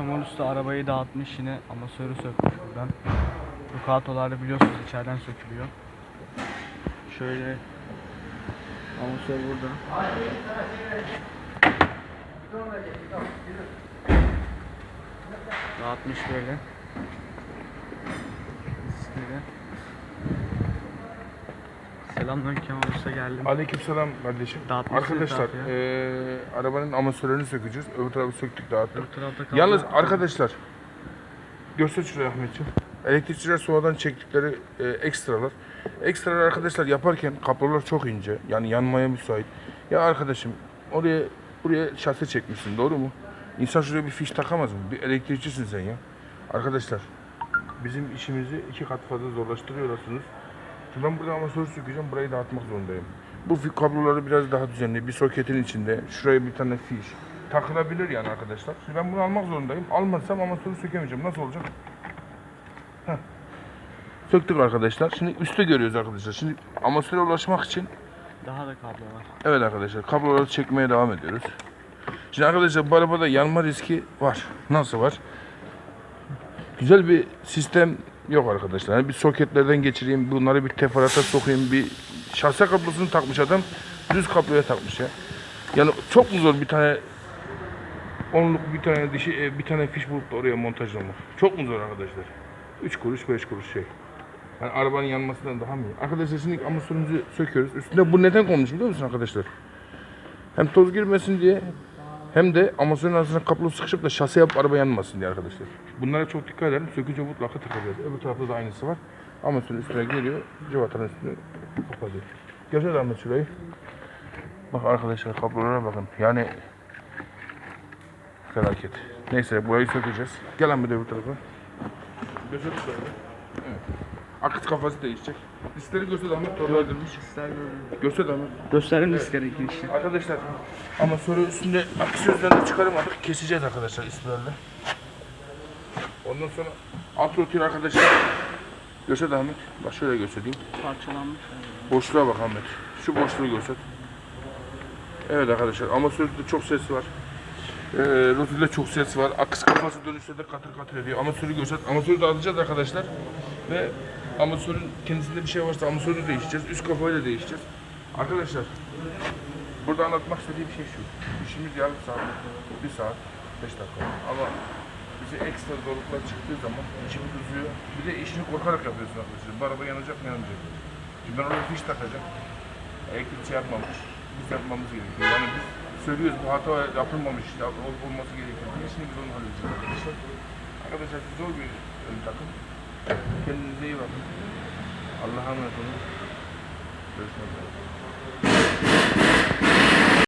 Kemal Usta arabayı dağıtmış yine amasörü sökmüş buradan. Ducato'larda biliyorsunuz içeriden sökülüyor. Şöyle amasör burada. Dağıtmış böyle. Diskleri. Selamünaleyküm Kemal Usta geldim. Aleykümselam kardeşim. Dağıtmışsınız Arkadaşlar ya. eee, arabanın amatörlerini sökeceğiz. Öbür tarafı söktük dağıttık. Öbür tarafta kaldı. Yalnız arkadaşlar göster şuraya Ahmetciğim. Elektrikçiler sonradan çektikleri e, ekstralar. Ekstralar arkadaşlar yaparken kablolar çok ince. Yani yanmaya müsait. Ya arkadaşım oraya buraya şase çekmişsin doğru mu? İnsan şuraya bir fiş takamaz mı? Bir elektrikçisin sen ya. Arkadaşlar bizim işimizi iki kat fazla zorlaştırıyorsunuz. Şimdi ben burada amatör sökeceğim. Burayı dağıtmak zorundayım. Bu kabloları biraz daha düzenli. Bir soketin içinde. Şuraya bir tane fiş. Takılabilir yani arkadaşlar. Şimdi ben bunu almak zorundayım. Almazsam amatörü sökemeyeceğim. Nasıl olacak? Heh. Söktük arkadaşlar. Şimdi üstte görüyoruz arkadaşlar. Şimdi amatöre ulaşmak için Daha da kablo var. evet arkadaşlar kabloları çekmeye devam ediyoruz. Şimdi arkadaşlar bu arabada yanma riski var. Nasıl var? Güzel bir sistem yok arkadaşlar. Yani bir soketlerden geçireyim, bunları bir teferruata sokayım, bir şase kablosunu takmış adam, düz kabloya takmış ya. Yani çok mu zor bir tane onluk bir tane dişi, e, bir tane fiş bulup da oraya montajlamak? Çok mu zor arkadaşlar? 3 kuruş, 5 kuruş şey. Yani arabanın yanmasından daha mı iyi? Arkadaşlar şimdi amasörümüzü söküyoruz. Üstünde bu neden konmuş biliyor musun arkadaşlar? Hem toz girmesin diye hem de amasörün arasına kablo sıkışıp da şase yapıp araba yanmasın diye arkadaşlar. Bunlara çok dikkat edelim. Sökünce mutlaka takacağız. Öbür tarafta da aynısı var. Amasörün üstüne geliyor. Cıvatanın üstüne kapatıyor. Göster Ahmet şurayı. Bak arkadaşlar kablolara bakın. Yani felaket. Neyse burayı sökeceğiz. Gel de öbür tarafa. Göster şurayı. Evet. Akıt kafası değişecek. Diskleri göster Ahmet. Torlardırmış. Göster Ahmet. Gösterelim diskleri işte. Arkadaşlar ama sonra üstünde aksiyonlarını çıkaramadık. Keseceğiz arkadaşlar ispiralde. Ondan sonra alt rotür arkadaşlar Göster Ahmet. Bak şöyle göstereyim. Parçalanmış. Boşluğa bak Ahmet. Şu boşluğu göster. Evet arkadaşlar amatörde çok ses var. Ee, rotürde çok ses var. Akış kafası dönüşte de katır katır ediyor. Amatörü göster. Amatörü de alacağız arkadaşlar. Ve amatörün kendisinde bir şey varsa amatörü de değişeceğiz. Üst kafayı da değişeceğiz. Arkadaşlar burada anlatmak istediğim şey şu. İşimiz yarım saat, bir saat, beş dakika. Ama bize ekstra zorluklar çıktığı zaman içimiz uzuyor. Bir de işini korkarak yapıyorsun arkadaşlar. Bu araba yanacak mı yanmayacak mı? Şimdi ben oraya fiş takacağım. Elektrikçi yapmamış. Biz yapmamız gerekiyor. Yani biz söylüyoruz bu hata yapılmamış, yap, ol- olması gerekiyor. diye. Şimdi biz onu halledeceğiz arkadaşlar. Arkadaşlar zor bir ön takım. Kendinize iyi bakın. Allah'a emanet olun. Görüşmek üzere.